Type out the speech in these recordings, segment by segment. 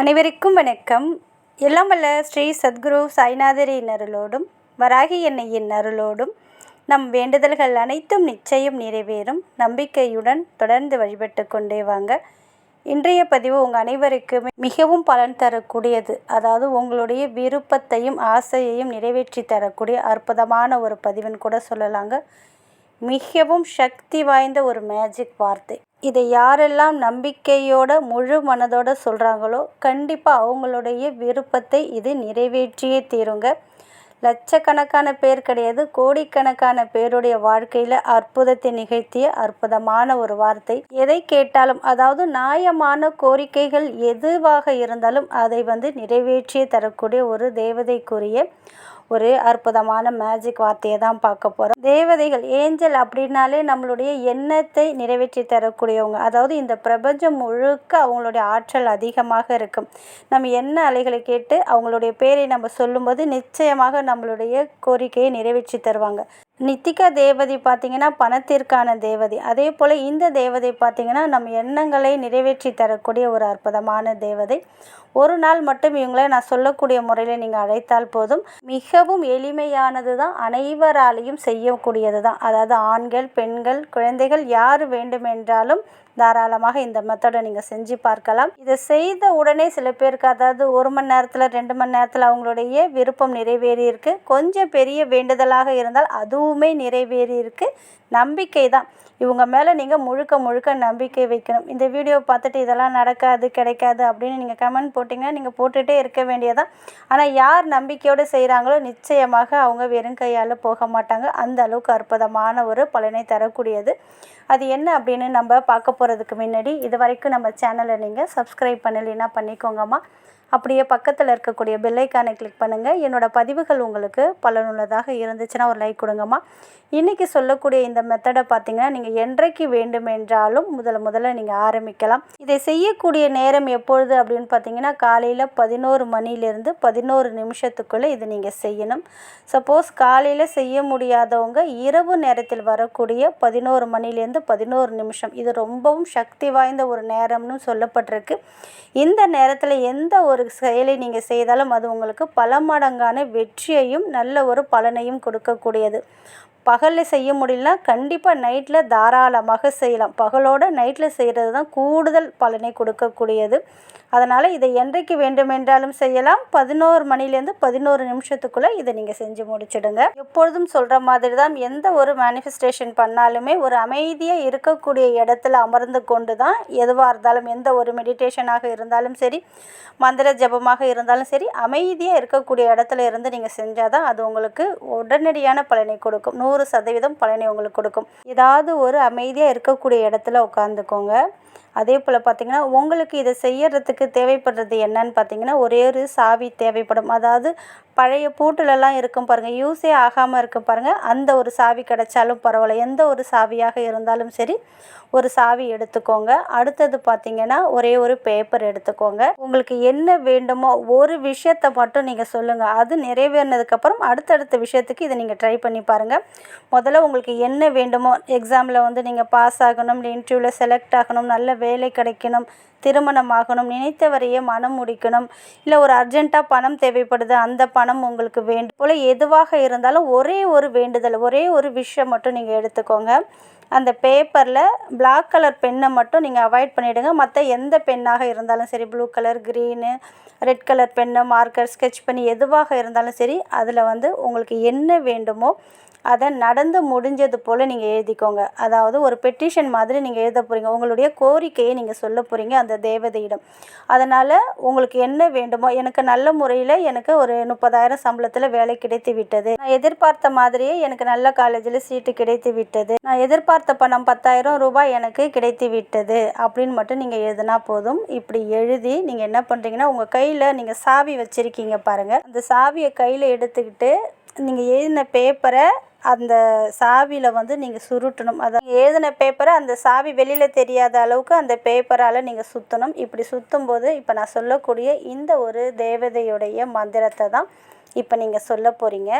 அனைவருக்கும் வணக்கம். எல்லாம் வல்ல ஸ்ரீ சத்குரு சாய்நாதரின் அருளோடும் வராகி எண்ணெயின் அருளோடும் நம் வேண்டுதல்கள் அனைத்தும் நிச்சயம் நிறைவேறும். நம்பிக்கையுடன் தொடர்ந்து வழிபட்டு கொண்டே வாங்க. இன்றைய பதிவு உங்கள் அனைவருக்குமே மிகவும் பலன் தரக்கூடியது. அதாவது உங்களுடைய விருப்பத்தையும் ஆசையையும் நிறைவேற்றி தரக்கூடிய அற்புதமான ஒரு பதிவுன்னு கூட சொல்லலாங்க. மிகவும் சக்தி வாய்ந்த ஒரு மேஜிக் வார்த்தை. இதை யாரெல்லாம் நம்பிக்கையோட முழு மனதோட சொல்கிறாங்களோ கண்டிப்பாக அவங்களுடைய விருப்பத்தை இது நிறைவேற்றியே தீருங்க. லட்சக்கணக்கான பேர் கிடையாது கோடிக்கணக்கான பேருடைய வாழ்க்கையில் அற்புதத்தை நிகழ்த்திய அற்புதமான ஒரு வார்த்தை. எதை கேட்டாலும் அதாவது நியாயமான கோரிக்கைகள் எதுவாக இருந்தாலும் அதை வந்து நிறைவேற்றியே தரக்கூடிய ஒரு தேவதைக்குரிய ஒரு அற்புதமான மேஜிக் வார்த்தையை தான் பார்க்க போகிறோம் தேவதைகள் ஏஞ்சல் அப்படின்னாலே நம்மளுடைய எண்ணத்தை நிறைவேற்றி தரக்கூடியவங்க. அதாவது இந்த பிரபஞ்சம் முழுக்க அவங்களுடைய ஆற்றல் அதிகமாக இருக்கும். நம்ம என்ன அலைகளை கேட்டு அவங்களுடைய பேரை நம்ம சொல்லும்போது நிச்சயமாக நம்மளுடைய கோரிக்கையை நிறைவேற்றி தருவாங்க. நித்திகா தேவதை பார்த்திங்கன்னா பணத்திற்கான தேவதை. அதே போல் இந்த தேவதை பார்த்திங்கன்னா நம்ம எண்ணங்களை நிறைவேற்றி தரக்கூடிய ஒரு அற்புதமான தேவதை. ஒரு நாள் மட்டும் இவங்களை நான் சொல்லக்கூடிய முறையில் நீங்கள் அழைத்தால் போதும். மிகவும் எளிமையானது தான் அனைவராலையும் செய்யக்கூடியது தான். அதாவது ஆண்கள் பெண்கள் குழந்தைகள் யார் வேண்டுமென்றாலும் தாராளமாக இந்த மெத்தடை நீங்கள் செஞ்சு பார்க்கலாம். இதை செய்த உடனே சில பேருக்கு அதாவது ஒரு மணி நேரத்தில் ரெண்டு மணி நேரத்தில் அவங்களுடைய விருப்பம் நிறைவேறியிருக்கு கொஞ்சம் பெரிய வேண்டுதலாக இருந்தால் அதுவுமே நிறைவேறி இருக்குது நம்பிக்கை தான். இவங்க மேலே நீங்கள் முழுக்க முழுக்க நம்பிக்கை வைக்கணும். இந்த வீடியோ பார்த்துட்டு இதெல்லாம் நடக்காது கிடைக்காது அப்படின்னு நீங்கள் கமெண்ட் போட்டிங்கன்னா நீங்கள் போட்டுகிட்டே இருக்க வேண்டியதான் ஆனால் யார் நம்பிக்கையோடு செய்கிறாங்களோ நிச்சயமாக அவங்க வெறும் கையால் போக மாட்டாங்க. அந்த அளவுக்கு அற்புதமான ஒரு பலனை தரக்கூடியது. அது என்ன அப்படின்னு நம்ம பார்க்க போகிறதுக்கு முன்னாடி இது வரைக்கும் நம்ம சேனலை நீங்கள் சப்ஸ்கிரைப் பண்ணலைன்னா பண்ணிக்கோங்கம்மா. அப்படியே பக்கத்தில் இருக்கக்கூடிய பெல்லைக்கானை கிளிக் பண்ணுங்கள் என்னோடய பதிவுகள் உங்களுக்கு பலனுள்ளதாக இருந்துச்சுன்னா ஒரு லைக் கொடுங்கம்மா. இன்றைக்கி சொல்லக்கூடிய இந்த மெத்தடை பார்த்தீங்கன்னா நீங்கள் என்றைக்கு வேண்டுமென்றாலும் முதல்ல முதல்ல நீங்கள் ஆரம்பிக்கலாம். இதை செய்யக்கூடிய நேரம் எப்பொழுது அப்படின்னு பார்த்தீங்கன்னா காலையில் பதினோரு மணிலேருந்து பதினோரு நிமிஷத்துக்குள்ளே இதை நீங்கள் செய்யணும். சப்போஸ் காலையில் செய்ய முடியாதவங்க இரவு நேரத்தில் வரக்கூடிய பதினோரு மணிலேருந்து பதினோரு நிமிஷம். இது ரொம்பவும் சக்தி வாய்ந்த ஒரு நேரம்னு சொல்லப்பட்டிருக்கு. இந்த நேரத்தில் எந்த ஒரு ஒரு செயலை நீங்கள் செய்தாலும் அது உங்களுக்கு பல மடங்கான வெற்றியையும் நல்ல ஒரு பலனையும் கொடுக்கக்கூடியது. பகலில் செய்ய முடியலனா கண்டிப்பாக நைட்டில் தாராளமாக செய்யலாம். பகலோட நைட்டில் செய்கிறது தான் கூடுதல் பலனை கொடுக்கக்கூடியது. அதனால் இதை என்றைக்கு வேண்டுமென்றாலும் செய்யலாம். பதினோரு மணிலேருந்து பதினோரு நிமிஷத்துக்குள்ளே இதை நீங்கள் செஞ்சு முடிச்சிடுங்க. எப்பொழுதும் சொல்கிற மாதிரி தான் எந்த ஒரு மேனிஃபெஸ்டேஷன் பண்ணாலுமே ஒரு அமைதியாக இருக்கக்கூடிய இடத்துல அமர்ந்து கொண்டு தான் எதுவாக இருந்தாலும் எந்த ஒரு மெடிடேஷனாக இருந்தாலும் சரி மந்திர ஜபமாக இருந்தாலும் சரி அமைதியாக இருக்கக்கூடிய இடத்துல இருந்து நீங்கள் செஞ்சால் தான் அது உங்களுக்கு உடனடியான பலனை கொடுக்கும். நூறு சதவீதம் பலனை உங்களுக்கு கொடுக்கும். ஏதாவது ஒரு அமைதியாக இருக்கக்கூடிய இடத்துல உட்காந்துக்கோங்க அதே போல் பார்த்திங்கன்னா உங்களுக்கு இதை செய்யறதுக்கு தேவைப்படுறது என்னன்னு பார்த்தீங்கன்னா ஒரே ஒரு சாவி தேவைப்படும். அதாவது பழைய பூட்டிலெல்லாம் இருக்கும் பாருங்கள் யூஸே ஆகாமல் இருக்கும் பாருங்கள் அந்த ஒரு சாவி கிடைச்சாலும் பரவாயில்ல. எந்த ஒரு சாவியாக இருந்தாலும் சரி ஒரு சாவி எடுத்துக்கோங்க. அடுத்தது பார்த்திங்கன்னா ஒரே ஒரு பேப்பர் எடுத்துக்கோங்க. உங்களுக்கு என்ன வேண்டுமோ ஒரு விஷயத்தை மட்டும் நீங்கள் சொல்லுங்கள் அது நிறைவேறினதுக்கப்புறம் அடுத்தடுத்த விஷயத்துக்கு இதை நீங்கள் ட்ரை பண்ணி பாருங்கள் முதல்ல உங்களுக்கு என்ன வேண்டுமோ எக்ஸாமில் வந்து நீங்கள் பாஸ் ஆகணும் இன்டர்வியூவில் செலக்ட் ஆகணும் நல்ல வேலை கிடைக்கணும் திருமணம் ஆகணும் நினைத்தவரையே மனம் முடிக்கணும். இல்லை ஒரு அர்ஜெண்ட்டாக பணம் தேவைப்படுது அந்த பணம் உங்களுக்கு வேண்டும் போல் எதுவாக இருந்தாலும் ஒரே ஒரு வேண்டுதல் ஒரே ஒரு விஷயம் மட்டும் நீங்கள் எடுத்துக்கோங்க. அந்த பேப்பரில் பிளாக் கலர் பென்னை மட்டும் நீங்கள் அவாய்ட் பண்ணிவிடுங்க மற்ற எந்த பெண்ணாக இருந்தாலும் சரி blue colour green red colour pen marker sketch பண்ணி எதுவாக இருந்தாலும் சரி அதில் வந்து உங்களுக்கு என்ன வேண்டுமோ அதை நடந்து முடிஞ்சது போல் நீங்கள் எழுதிக்கோங்க. அதாவது ஒரு பெட்டிஷன் மாதிரி நீங்கள் எழுத போகிறீங்க உங்களுடைய கோரிக்கையை நீங்கள் சொல்ல போகிறீங்க அந்த தேவதையிடம். அதனால் உங்களுக்கு என்ன வேண்டுமோ எனக்கு நல்ல முறையில் எனக்கு ஒரு முப்பதாயிரம் சம்பளத்தில் வேலை கிடைத்து விட்டது. நான் எதிர்பார்த்த மாதிரியே எனக்கு நல்ல காலேஜில் சீட்டு கிடைத்து விட்டது. நான் எதிர்பார்த்த பணம் பத்தாயிரம் ரூபாய் எனக்கு கிடைத்து விட்டது அப்படின்னு மட்டும் நீங்கள் எழுதினா போதும். இப்படி எழுதி நீங்கள் என்ன பண்ணுறீங்கன்னா உங்கள் கையில் நீங்கள் சாவி வச்சுருக்கீங்க பாருங்கள் அந்த சாவியை கையில் எடுத்துக்கிட்டு நீங்கள் எழுதின பேப்பரை அந்த சாவியில் வந்து நீங்கள் சுருட்டணும். அதான் எழுதின பேப்பரை அந்த சாவி வெளியில் தெரியாத அளவுக்கு அந்த பேப்பரால் நீங்கள் சுற்றணும் இப்படி சுற்றும் போது இப்போ நான் சொல்லக்கூடிய இந்த ஒரு தேவதையுடைய மந்திரத்தை தான் இப்போ நீங்கள் சொல்ல போகிறீங்க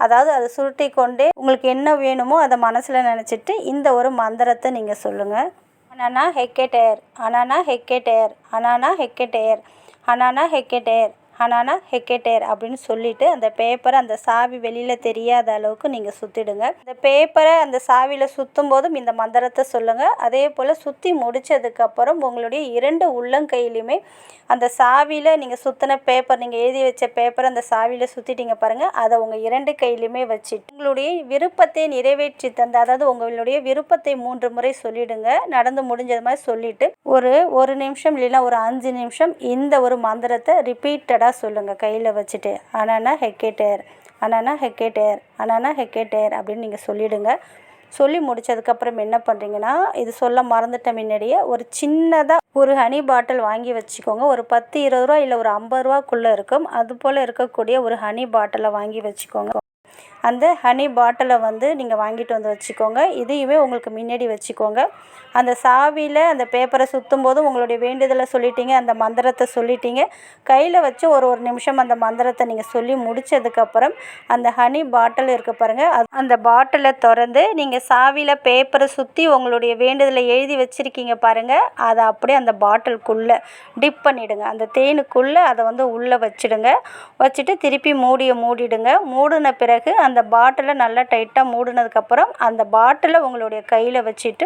அதாவது அதை சுருட்டி கொண்டே உங்களுக்கு என்ன வேணுமோ அதை மனசில் நினச்சிட்டு இந்த ஒரு மந்திரத்தை நீங்கள் சொல்லுங்கள் அனானா ஹெக்கெட்டேர் அனானா ஹெக்கெட்டேர் அனானா ஹெக்கெட்டேர் ஹனானா ஹெக்கெட்டேர். ஹனானா ஹெக்கெட்டேர் அப்படின்னு சொல்லிட்டு அந்த பேப்பரை அந்த சாவி வெளியில் தெரியாத அளவுக்கு நீங்கள் சுற்றிடுங்க இந்த பேப்பரை அந்த சாவியில் சுற்றும் போதும் இந்த மந்திரத்தை சொல்லுங்கள் அதே போல் சுற்றி முடித்ததுக்கப்புறம் உங்களுடைய இரண்டு உள்ளங்கையிலையுமே அந்த சாவியில் நீங்கள் சுற்றின பேப்பர் நீங்கள் எழுதி வச்ச பேப்பரை அந்த சாவியில் சுற்றிட்டீங்க பாருங்கள் அதை உங்கள் இரண்டு கையிலையுமே வச்சுட்டு உங்களுடைய விருப்பத்தை நிறைவேற்றி தந்த அதாவது உங்களுடைய விருப்பத்தை மூன்று முறை சொல்லிடுங்க. நடந்து முடிஞ்சது மாதிரி சொல்லிவிட்டு ஒரு ஒரு நிமிஷம் இல்லைன்னா ஒரு அஞ்சு நிமிஷம் இந்த ஒரு மந்திரத்தை ரிப்பீட்டடாக சொல்லுங்கள் கையில் வச்சுட்டு. அனானா ஹெக்கேட்டேர் அனானா ஹெக்கேட்டேர் அனானா ஹெக்கேட்டேர் அப்படின்னு நீங்கள் சொல்லிவிடுங்க சொல்லி முடித்ததுக்கப்புறம் என்ன பண்ணுறீங்கன்னா இது சொல்ல மறந்துட்ட முன்னாடியே ஒரு சின்னதாக ஒரு ஹனி பாட்டில் வாங்கி வச்சுக்கோங்க. ஒரு பத்து இருபது ரூபா இல்லை ஒரு ஐம்பது ரூபாக்குள்ளே இருக்கும். அது போல் இருக்கக்கூடிய ஒரு ஹனி பாட்டிலை வாங்கி வச்சுக்கோங்க. அந்த ஹனி பாட்டிலை வந்து நீங்கள் வாங்கிட்டு வந்து வச்சுக்கோங்க. இதையுமே உங்களுக்கு முன்னாடி வச்சுக்கோங்க. அந்த சாவியில் அந்த பேப்பரை சுற்றும் போது உங்களுடைய வேண்டுதலை சொல்லிட்டீங்க அந்த மந்திரத்தை சொல்லிட்டீங்க. கையில் வச்சு ஒரு ஒரு நிமிஷம் அந்த மந்திரத்தை நீங்கள் சொல்லி முடித்ததுக்கப்புறம் அந்த ஹனி பாட்டில் இருக்க பாருங்கள் அது அந்த பாட்டிலை திறந்து நீங்கள் சாவியில் பேப்பரை சுற்றி உங்களுடைய வேண்டுதலை எழுதி வச்சுருக்கீங்க பாருங்கள் அதை அப்படியே அந்த பாட்டிலுக்குள்ளே டிப் பண்ணிவிடுங்க அந்த தேனுக்குள்ளே அதை வந்து உள்ளே வச்சுடுங்க. வச்சுட்டு திருப்பி மூடியை மூடிடுங்க. மூடின பிறகு அந்த அந்த பாட்டிலை நல்லா டைட்டாக மூடினதுக்கப்புறம் அந்த பாட்டிலை உங்களுடைய கையில் வச்சுட்டு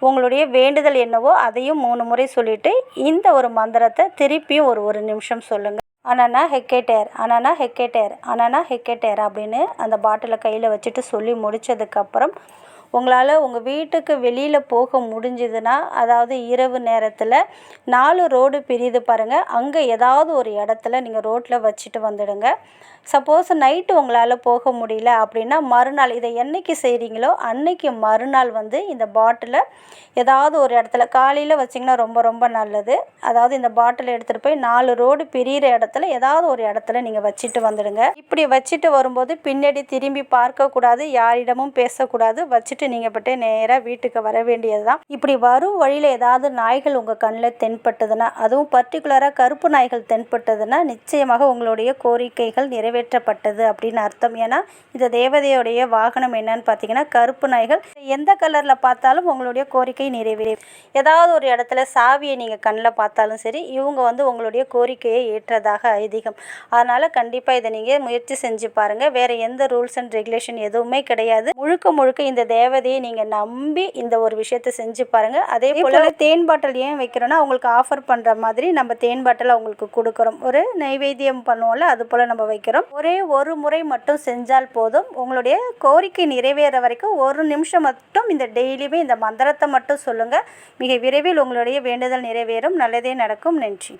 உங்களுடைய வேண்டுதல் என்னவோ அதையும் மூணு முறை சொல்லிவிட்டு இந்த ஒரு மந்திரத்தை திருப்பியும் ஒரு ஒரு நிமிஷம் சொல்லுங்கள் அனனா ஹெக்கேட்டேர் அனனா ஹெக்கேட்டேர் அனனா ஹெக்கேட்டேர் அப்படின்னு அந்த பாட்டிலை கையில் வச்சுட்டு சொல்லி முடித்ததுக்கப்புறம் உங்களால் உங்கள் வீட்டுக்கு வெளியில் போக முடிஞ்சதுன்னா அதாவது இரவு நேரத்தில் நாலு ரோடு பிரியுது பாருங்கள் அங்கே ஏதாவது ஒரு இடத்துல நீங்கள் ரோட்டில் வச்சுட்டு வந்துடுங்க. சப்போஸ் நைட்டு உங்களால் போக முடியல அப்படின்னா மறுநாள் இதை என்னைக்கு செய்கிறீங்களோ அன்னைக்கு மறுநாள் வந்து இந்த பாட்டிலை ஏதாவது ஒரு இடத்துல காலையில் வச்சிங்கன்னா ரொம்ப ரொம்ப நல்லது. அதாவது இந்த பாட்டில் எடுத்துகிட்டு போய் நாலு ரோடு பிரியிற இடத்துல ஏதாவது ஒரு இடத்துல நீங்கள் வச்சுட்டு வந்துடுங்க. இப்படி வச்சுட்டு வரும்போது பின்னாடி திரும்பி பார்க்கக்கூடாது யாரிடமும் பேசக்கூடாது. வச்சுட்டு நீங்கள் பட்டு நேராக வீட்டுக்கு வர வேண்டியது தான் இப்படி வரும் வழியில் ஏதாவது நாய்கள் உங்கள் கண்ணில் தென்பட்டதுன்னா அதுவும் பர்டிகுலராக கருப்பு நாய்கள் தென்பட்டதுன்னா நிச்சயமாக உங்களுடைய கோரிக்கைகள் நிறைவேற்றப்பட்டது அப்படின்னு அர்த்தம். ஏன்னா இந்த தேவதையுடைய வாகனம் என்னன்னு பார்த்தீங்கன்னா கருப்பு நாய்கள் எந்த கலரில் பார்த்தாலும் உங்களுடைய கோரிக்கை நிறைவேறும். ஏதாவது ஒரு இடத்துல சாவியை நீங்கள் கண்ணில் பார்த்தாலும் சரி இவங்க வந்து உங்களுடைய கோரிக்கையை ஏற்றதாக ஐதீகம். அதனால் கண்டிப்பாக இதை நீங்கள் முயற்சி செஞ்சு பாருங்கள் வேறு எந்த ரூல்ஸ் அண்ட் ரெகுலேஷன் எதுவுமே கிடையாது. முழுக்க முழுக்க இந்த தேவ தேவதையை நீங்கள் நம்பி இந்த ஒரு விஷயத்தை செஞ்சு பாருங்கள் அதே போல் தேன் பாட்டில் ஏன் வைக்கிறோன்னா அவங்களுக்கு ஆஃபர் பண்ணுற மாதிரி நம்ம தேன் பாட்டில் அவங்களுக்கு கொடுக்குறோம். ஒரு நைவேத்தியம் பண்ணுவோம்ல அது போல் நம்ம வைக்கிறோம். ஒரே ஒரு முறை மட்டும் செஞ்சால் போதும். உங்களுடைய கோரிக்கை நிறைவேற வரைக்கும் ஒரு நிமிஷம் மட்டும் இந்த டெய்லியுமே இந்த மந்திரத்தை மட்டும் சொல்லுங்கள் மிக விரைவில் உங்களுடைய வேண்டுதல் நிறைவேறும். நல்லதே நடக்கும். நன்றி.